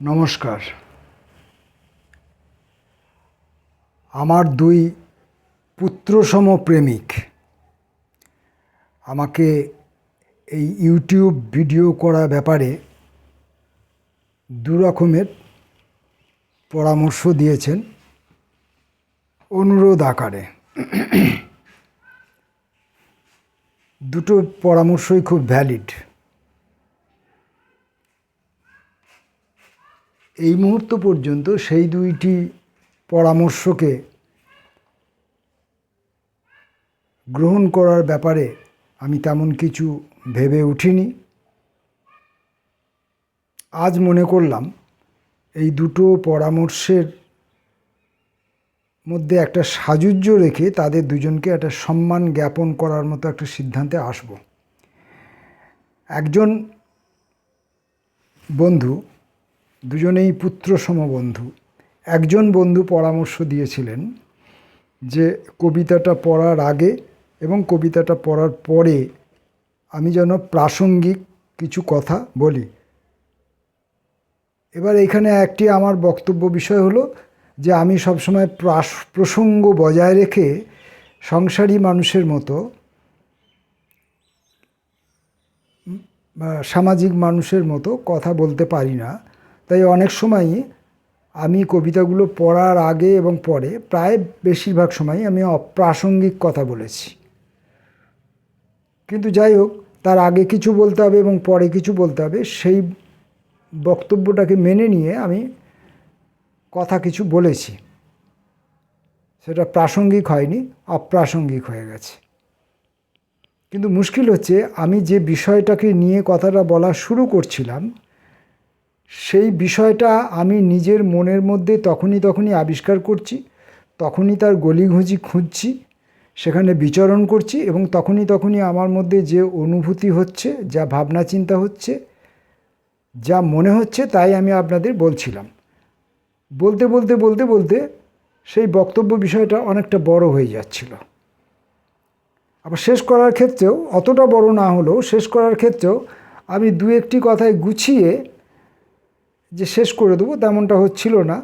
নমস্কার। আমার দুই পুত্রসম প্রেমিক। আমাকে এই ইউটিউব ভিডিও করা ব্যাপারে দু রকমের পরামর্শ দিয়েছেন অনুরোধ আকারে। দুটো পরামর্শই খুব ভ্যালিড এই মুহূর্ত পর্যন্ত সেই দুইটি পরামর্শকে গ্রহণ করার ব্যাপারে আমি তেমন কিছু ভেবে উঠিনি। আজ মনে করলাম এই দুটো পরামর্শের মধ্যে একটা সাজুজ্য রেখে তাদের দুজনকে একটা সম্মান জ্ঞাপন করার মতো একটা সিদ্ধান্তে আসব। একজন বন্ধু দুজনেই পুত্র সমবন্ধু। একজন বন্ধু পরামর্শ দিয়েছিলেন যে, কবিতাটা পড়ার আগে এবং কবিতাটা পড়ার পরে আমি যেন প্রাসঙ্গিক কিছু কথা বলি। এবার এখানে একটি আমার বক্তব্য বিষয় হলো যে, আমি সবসময় প্রাস, প্রসঙ্গ বজায় রেখে সংসারী মানুষের মতো সামাজিক মানুষের মতো কথা বলতে পারি না। তাই অনেক সময়ই আমি কবিতাগুলো পড়ার আগে এবং পরে প্রায় বেশিরভাগ সময় আমি অপ্রাসঙ্গিক কথা বলেছি। কিন্তু যাই হোক, তার আগে কিছু বলতে হবে এবং পরে কিছু বলতে হবে, সেই বক্তব্যটাকে মেনে নিয়ে আমি কথা কিছু বলেছি। সেটা প্রাসঙ্গিক হয়নি, অপ্রাসঙ্গিক হয়ে গেছে। কিন্তু মুশকিল হচ্ছে, আমি যে বিষয়টাকে নিয়ে কথাটা বলা শুরু করছিলাম সেই বিষয়টা আমি নিজের মনের মধ্যে তখনই তখনই আবিষ্কার করছি, তখনই তার গলিঘুঁজি খুঁজছি, সেখানে বিচরণ করছি এবং তখনই তখনই আমার মধ্যে যে অনুভূতি হচ্ছে, যা ভাবনা চিন্তা হচ্ছে, যা মনে হচ্ছে তাই আমি আপনাদের বলছিলাম। বলতে বলতে বলতে বলতে সেই বক্তব্য বিষয়টা অনেকটা বড় হয়ে যাচ্ছিল। আবার শেষ করার ক্ষেত্রেও অতটা বড় না হলেও শেষ করার ক্ষেত্রেও আমি দু একটি কথায় গুছিয়ে যে শেষ করে দেবো তেমনটা হচ্ছিল না।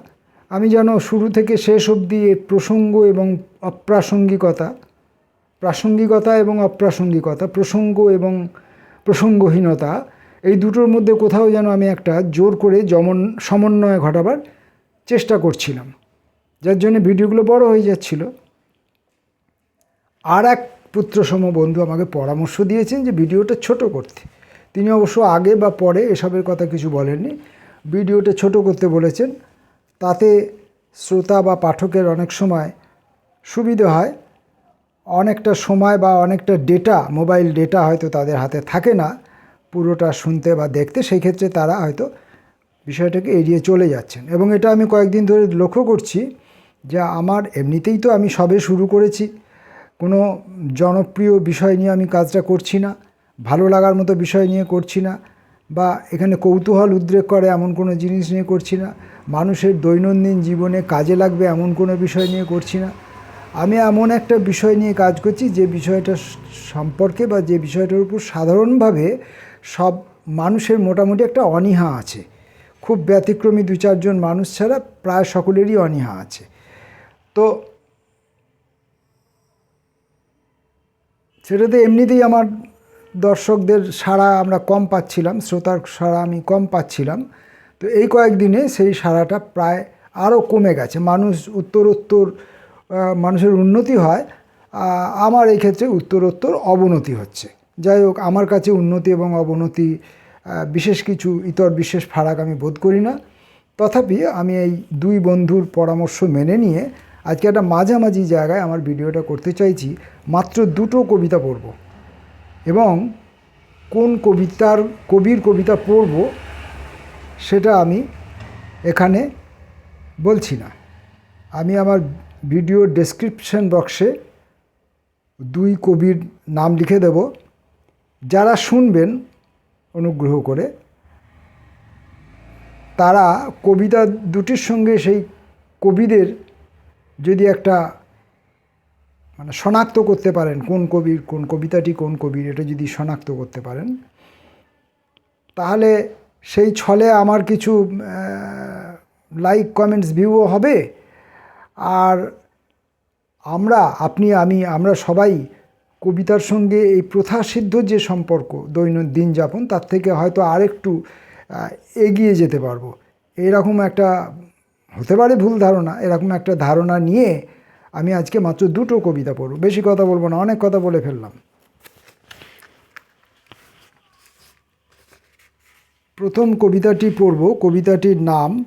আমি যেন শুরু থেকে শেষ অবধি প্রসঙ্গ এবং অপ্রাসঙ্গিকতা, প্রাসঙ্গিকতা এবং অপ্রাসঙ্গিকতা, প্রসঙ্গ এবং প্রসঙ্গহীনতা, এই দুটোর মধ্যে কোথাও যেন আমি একটা জোর করে জমন সমন্বয় ঘটাবার চেষ্টা করছিলাম, যার জন্য ভিডিওগুলো বড় হয়ে যাচ্ছিল। আর এক পুত্রসম বন্ধু আমাকে পরামর্শ দিয়েছেন যে ভিডিওটা ছোট করতে। তিনি অবশ্য আগে বা পরে এসবের কথা কিছু বলেননি। ভিডিওটা ছোট করতে বলেছেন, তাতে শ্রোতা বা পাঠকের অনেক সময় সুবিধে হয়। অনেকটা সময় বা অনেকটা ডেটা মোবাইল ডেটা হয়তো তাদের হাতে থাকে না, পুরোটা শুনতে বা দেখতে, সেই ক্ষেত্রে তারা হয়তো বিষয়টাকে এড়িয়ে চলে যাচ্ছেন। এবং এটা আমি কয়েকদিন ধরে লক্ষ্য করছি যে আমার এমনিতেই তো আমি সবে শুরু করেছি, কোনো জনপ্রিয় বিষয় নিয়ে আমি কাজটা করছি না, ভালো লাগার মতো বিষয় নিয়ে করছি না বা এখানে কৌতূহল উদ্রেক করে এমন কোনো জিনিস নিয়ে করছি না। মানুষের দৈনন্দিন জীবনে কাজে লাগবে এমন কোনো বিষয় নিয়ে করছি না। আমি এমন একটা বিষয় নিয়ে কাজ করছি যে বিষয়টা সম্পর্কে বা যে বিষয়টার উপর সাধারণভাবে সব মানুষের মোটামুটি একটা অনীহা আছে। খুব ব্যতিক্রমী দু চারজন মানুষ ছাড়া প্রায় সকলেরই অনীহা আছে। তো সেটাতে এমনিতেই আমার দর্শকদের সাড়া আমরা কম পাচ্ছিলাম, শ্রোতার সাড়া আমি কম পাচ্ছিলাম। তো এই কয়েকদিনে সেই সাড়াটা প্রায় আরও কমে গেছে। মানুষ উত্তরোত্তর মানুষের উন্নতি হয় আমার এই ক্ষেত্রে উত্তরোত্তর অবনতি হচ্ছে। যাই হোক, আমার কাছে উন্নতি এবং অবনতি বিশেষ কিছু ইতর বিশেষ ফারাক আমি বোধ করি না। তথাপি আমি এই দুই বন্ধুর পরামর্শ মেনে নিয়ে আজকে একটা মাঝামাঝি জায়গায় আমার ভিডিওটা করতে চাইছি। মাত্র দুটো কবিতা পড়ব। এবং কোন কবিতার, কবির কবিতা পড়ব সেটা আমি এখানে বলছি না। আমি আমার ভিডিও ডেসক্রিপশন বক্সে দুই কবির নাম লিখে দেব। যারা শুনবেন অনুগ্রহ করে, তারা কবিতা দুটির সঙ্গে সেই কবিদের যদি একটা মানে শনাক্ত করতে পারেন কোন কবির, কোন কবিতাটি কোন কবির, এটা যদি শনাক্ত করতে পারেন। তাহলে সেই ছলে আমার কিছু লাইক কমেন্টস ভিউও হবে। আর আমরা, আপনি, আমি, আমরা সবাই কবিতার সঙ্গে এই প্রথা সিদ্ধ যে সম্পর্ক, দৈনন্দিন যাপন, তার থেকে হয়তো আরেকটু এগিয়ে যেতে পারব। এরকম একটা, হতে পারে ভুল ধারণা, এরকম একটা ধারণা নিয়ে আমি আজকে মাত্র দুটো কবিতা পড়ব। বেশি কথা বলব না, অনেক কথা বলে ফেললাম। প্রথম কবিতাটি পড়ব, কবিতাটির নাম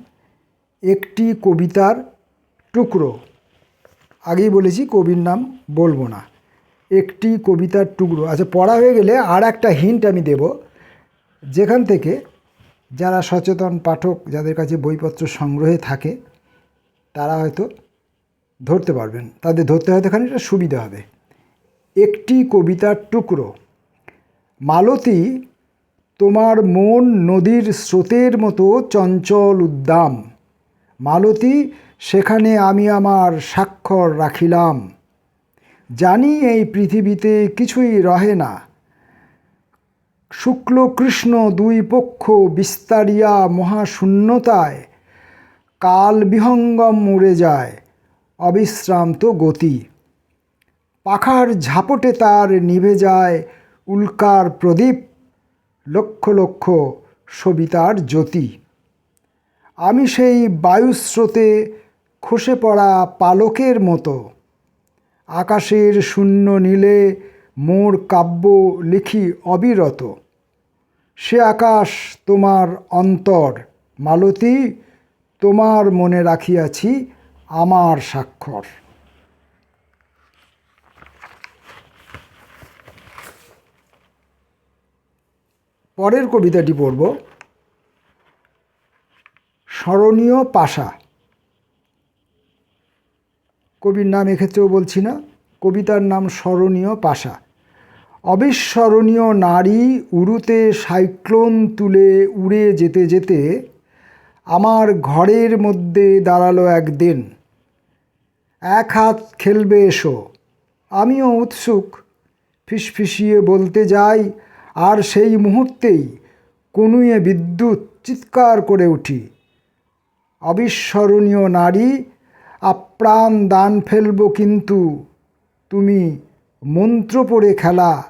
একটি কবিতার টুকরো। আগেই বলেছি, কবির নাম বলব না। একটি কবিতার টুকরো। আচ্ছা পড়া হয়ে গেলে আর একটা হিন্ট আমি দেব। যেখান থেকে যারা সচেতন পাঠক, যাদের কাছে বইপত্র সংগ্রহে থাকে, তারা হয়তো ধরতে পারবেন। তাদের ধরতে হয়তো খানিকটা সুবিধা হবে। একটি কবিতার টুকরো, মালতী, তোমার মন নদীর স্রোতের মতো চঞ্চল উদ্দাম। মালতী, সেখানে আমি আমার স্বাক্ষর রাখিলাম। জানি এই পৃথিবীতে কিছুই রহে না। শুক্ল কৃষ্ণ দুই পক্ষ বিস্তারিয়া মহাশূন্যতায়, কাল বিহঙ্গম উড়ে যায়। অবিশ্রান্ত গতি। পাখার ঝাপটে তার নিভে যায় উল্কার প্রদীপ, লক্ষ লক্ষ সবিতার জ্যোতি। আমি সেই বায়ুস্রোতে খসে পড়া পালকের মতো। আকাশের শূন্য নীলে মোর কাব্য লিখি অবিরত। সে আকাশ তোমার অন্তর, মালতী, তোমার মনে রাখিয়াছি আমার স্বাক্ষর। পরের কবিতাটি পড়ব। স্মরণীয় পাশা। কবির নাম এক্ষেত্রেও বলছি না, কবিতার নাম স্মরণীয় পাশা। অবিস্মরণীয় নারী উড়ুতে সাইক্লোন তুলে উড়ে যেতে যেতে আমার ঘরের মধ্যে দাঁড়াল একদিন এক হাত খেলবে এসো। আমিও উৎসুক। ফিসফিসিয়ে বলতে যাই, আর সেই মুহূর্তেই কনুয়ে বিদ্যুৎ চিৎকার করে উঠি। অবিস্মরণীয় নারী, আপ্রাণ দান ফেলব কিন্তু। তুমি মন্ত্র পড়ে খেলা,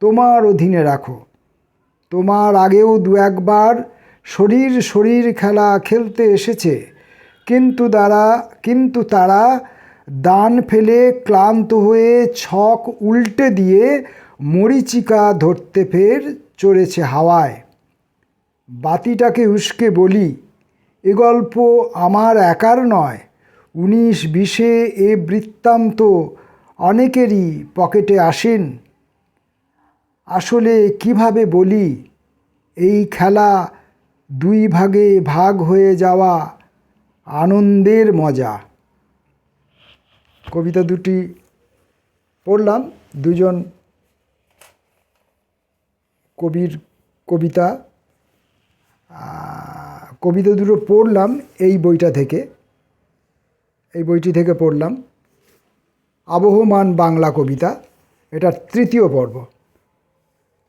তোমার অধীনে রাখো। তোমার আগেও দু একবার শরীর শরীর খেলা খেলতে এসেছে। কিন্তু দ্বারা, কিন্তু তারা দান ফেলে ক্লান্ত হয়ে ছক উল্টে দিয়ে মরিচিকা ধরতে ফের চড়েছে হাওয়ায়। বাতিটাকে উস্কে বলি, এ গল্প আমার একার নয়। উনিশ বিশে এ বৃত্তান্ত অনেকেরই পকেটে আসেন। আসলে কীভাবে বলি, এই খেলা দুই ভাগে ভাগ হয়ে যাওয়া আনন্দের মজা। কবিতা দুটি পড়লাম, দুজন কবির কবিতা কবিতা দুটো পড়লাম এই বইটা থেকে, এই বইটি থেকে পড়লাম। আবহমান বাংলা কবিতা এটা তৃতীয় পর্ব।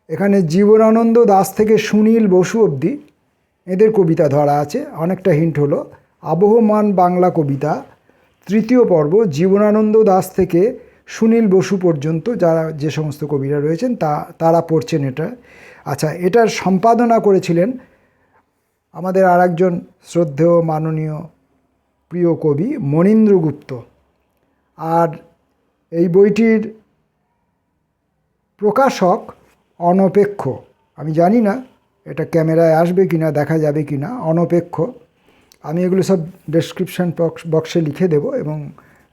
এখানে জীবনানন্দ দাস থেকে সুনীল বসু অবধি এদের কবিতা ধরা আছে, অনেকটা হিন্ট হলো। আবহমান বাংলা কবিতা, তৃতীয় পর্ব জীবনানন্দ দাস থেকে সুনীল বসু পর্যন্ত যারা যে সমস্ত কবিরা রয়েছেন তা, তারা পড়ছেন এটা। আচ্ছা এটার সম্পাদনা করেছিলেন আমাদের আর একজন শ্রদ্ধেয়, মাননীয়, প্রিয় কবি মনীন্দ্র গুপ্ত। আর এই বইটির প্রকাশক অনপেক্ষ। আমি জানি না এটা ক্যামেরায় আসবে কি না দেখা যাবে কি না অনপেক্ষ। আমি এগুলো সব ডেসক্রিপশান বক্স লিখে দেব এবং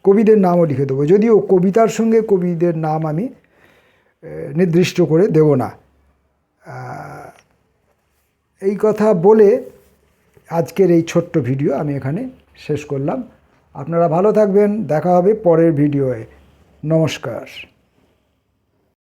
কবিদের নামও লিখে দেবো। যদিও কবিতার সঙ্গে কবিদের নাম আমি নির্দিষ্ট করে দেব না। এই কথা বলে আজকের এই ছোট্ট ভিডিও আমি এখানে শেষ করলাম। আপনারা ভালো থাকবেন। দেখা হবে পরের ভিডিওয়ে। নমস্কার।